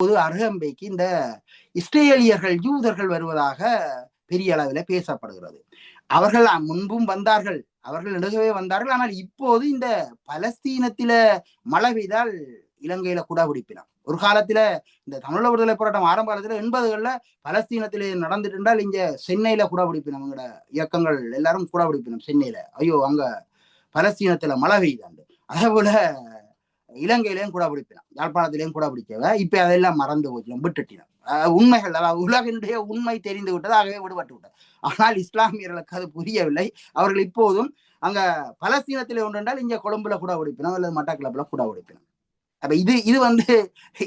பொது அருகம்பைக்கு இந்த இஸ்ரேலியர்கள் யூதர்கள் வருவதாக பெரிய அளவில் பேசப்படுகிறது. அவர்கள் முன்பும் வந்தார்கள். அவர்கள் நெடுகவே வந்தார்கள். ஆனால் இப்போது இந்த பலஸ்தீனத்தில மழை பெய்தால் இலங்கையில கூட பிடிப்பினான் ஒரு காலத்துல இந்த தமிழ விடுதலை போராட்டம் ஆரம்ப காலத்துல எண்பதுகள்ல பலஸ்தீனத்தில நடந்துட்டு இருந்தால் இங்க சென்னையில கூட பிடிப்பினம். இயக்கங்கள் எல்லாரும் கூட பிடிப்பினோம் சென்னையில. ஐயோ அங்க பலஸ்தீனத்துல மழை பெய்தாண்டு. அதே போல இலங்கையிலையும் கூட பிடிப்பினான் யாழ்ப்பாணத்திலையும் கூட பிடிக்கவ இப்ப அதெல்லாம் மறந்து போச்சு விட்டுட்டினோம் உண்மைகள் உலகினுடைய உண்மை தெரிந்து விட்டது ஆகவே விடுபட்டு விட்டது. ஆனால் இஸ்லாமியர்களுக்கு அது புரியவில்லை. அவர்கள் இப்போதும் அங்க பலஸ்தீனத்திலே ஒன்றுண்டால் இங்க கொழும்புல கூட உடைப்பினோம் அல்லது மட்டக்கிளப்புல கூட உடைப்பினோம் அப்ப இது இது வந்து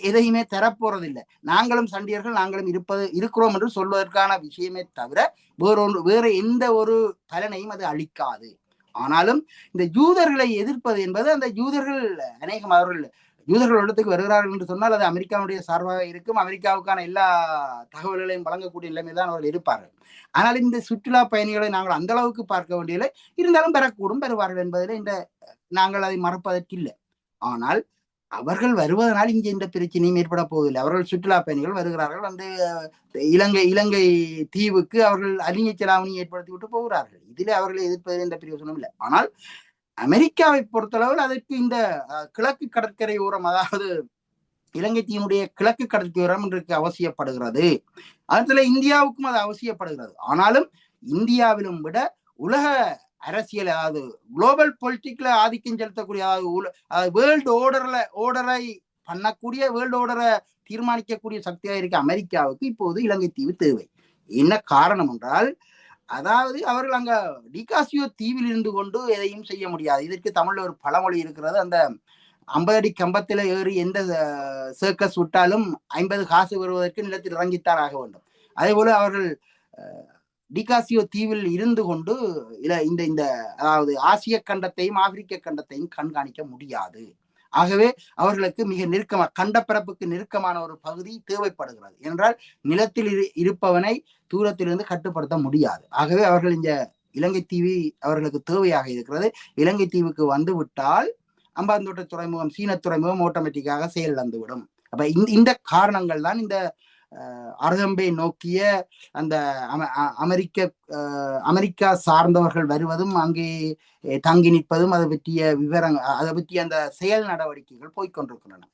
எதையுமே தரப்போறது இல்லை நாங்களும் சண்டியர்கள் நாங்களும் இருப்பது இருக்கிறோம் என்று சொல்வதற்கான விஷயமே தவிர வேறொன்று வேற எந்த ஒரு பலனையும் அது அளிக்காது. ஆனாலும் இந்த யூதர்களை எதிர்ப்பது என்பது அந்த யூதர்கள் அநேகம் அவர்கள் யூதர்கள் இடத்துக்கு வருகிறார்கள் என்று சொன்னால் அது அமெரிக்காவுடைய சார்பாக இருக்கும். அமெரிக்காவுக்கான எல்லா தகவல்களையும் வழங்கக்கூடிய நிலைமை தான் அவர்கள் இருப்பார்கள். ஆனால் இந்த சுற்றுலா பயணிகளை நாங்கள் அந்த அளவுக்கு பார்க்க வேண்டியதில்லை. இருந்தாலும் பெறக்கூடும் பெறுவார்கள் என்பதில் இந்த நாங்கள் அதை மறப்பதற்கு இல்லை ஆனால் அவர்கள் வருவதனால் இங்கே இந்த பிரச்சனையும் ஏற்பட போவதில்லை. அவர்கள் சுற்றுலா பயணிகள் வருகிறார்கள். அந்த இலங்கை இலங்கை தீவுக்கு அவர்கள் அறிஞர் செலாவணியை ஏற்படுத்தி விட்டு போகிறார்கள். இதில் அவர்களை எதிர்ப்பதில் எந்த பிரயோசனம் இல்லை. ஆனால் அமெரிக்காவை பொறுத்தளவில் அதற்கு இந்த கிழக்கு கடற்கரை ஓரம் அதாவது இலங்கை தீனுடைய கிழக்கு கடற்கரையோரம் இன்றைக்கு அவசியப்படுகிறது. அதுல இந்தியாவுக்கும் அது அவசியப்படுகிறது. ஆனாலும் இந்தியாவிலும் விட உலக அரசியல் அதாவது குளோபல் பொலிட்டிக்ல ஆதிக்கம் செலுத்தக்கூடிய அதாவது வேர்ல்டு ஓர்டர்ல ஓர்டரை பண்ணக்கூடிய வேர்ல்டு ஓர்டரை தீர்மானிக்கக்கூடிய சக்தியாக இருக்க அமெரிக்காவுக்கு இப்போது இலங்கை தீவு தேவை. என்ன காரணம் என்றால் அதாவது அவர்கள் அங்க டிகாசியோ தீவில் இருந்து கொண்டு எதையும் செய்ய முடியாது. இதற்கு தமிழ்ல ஒரு பழமொழி இருக்கிறது. அந்த ஐம்பது அடி ஏறி எந்த சர்க்கஸ் விட்டாலும் ஐம்பது காசு வருவதற்கு நிலத்தில் இறங்கித்தான் ஆக வேண்டும். அதே போல அவர்கள் டிகாசியோ தீவில் இருந்து கொண்டு இந்த இந்த அதாவது ஆசிய கண்டத்தையும் ஆப்பிரிக்க கண்டத்தையும் கண்காணிக்க முடியாது. ஆகவே அவர்களுக்கு மிக நெருக்கமா கண்டப்பரப்புக்கு நெருக்கமான ஒரு பகுதி தேவைப்படுகிறது. என்றால் நிலத்தில் இருப்பவனை தூரத்திலிருந்து கட்டுப்படுத்த முடியாது. ஆகவே அவர்கள் இந்த இலங்கை தீவு அவர்களுக்கு தேவையாக இருக்கிறது. இலங்கை தீவுக்கு வந்து விட்டால் அம்பாந்தோட்ட துறைமுகம் சீன துறைமுகம் ஆட்டோமேட்டிக்காக செயலிழந்துவிடும். அப்ப இந்த காரணங்கள் தான் இந்த அரகம்பை நோக்கிய அந்த அமெரிக்க அமெரிக்கா சார்ந்தவர்கள் வருவதும் அங்கே தங்கி நிற்பதும் அதை பற்றிய விவரங்கள் அதை பற்றிய அந்த செயல் நடவடிக்கைகள் போய்கொண்டிருக்கின்றன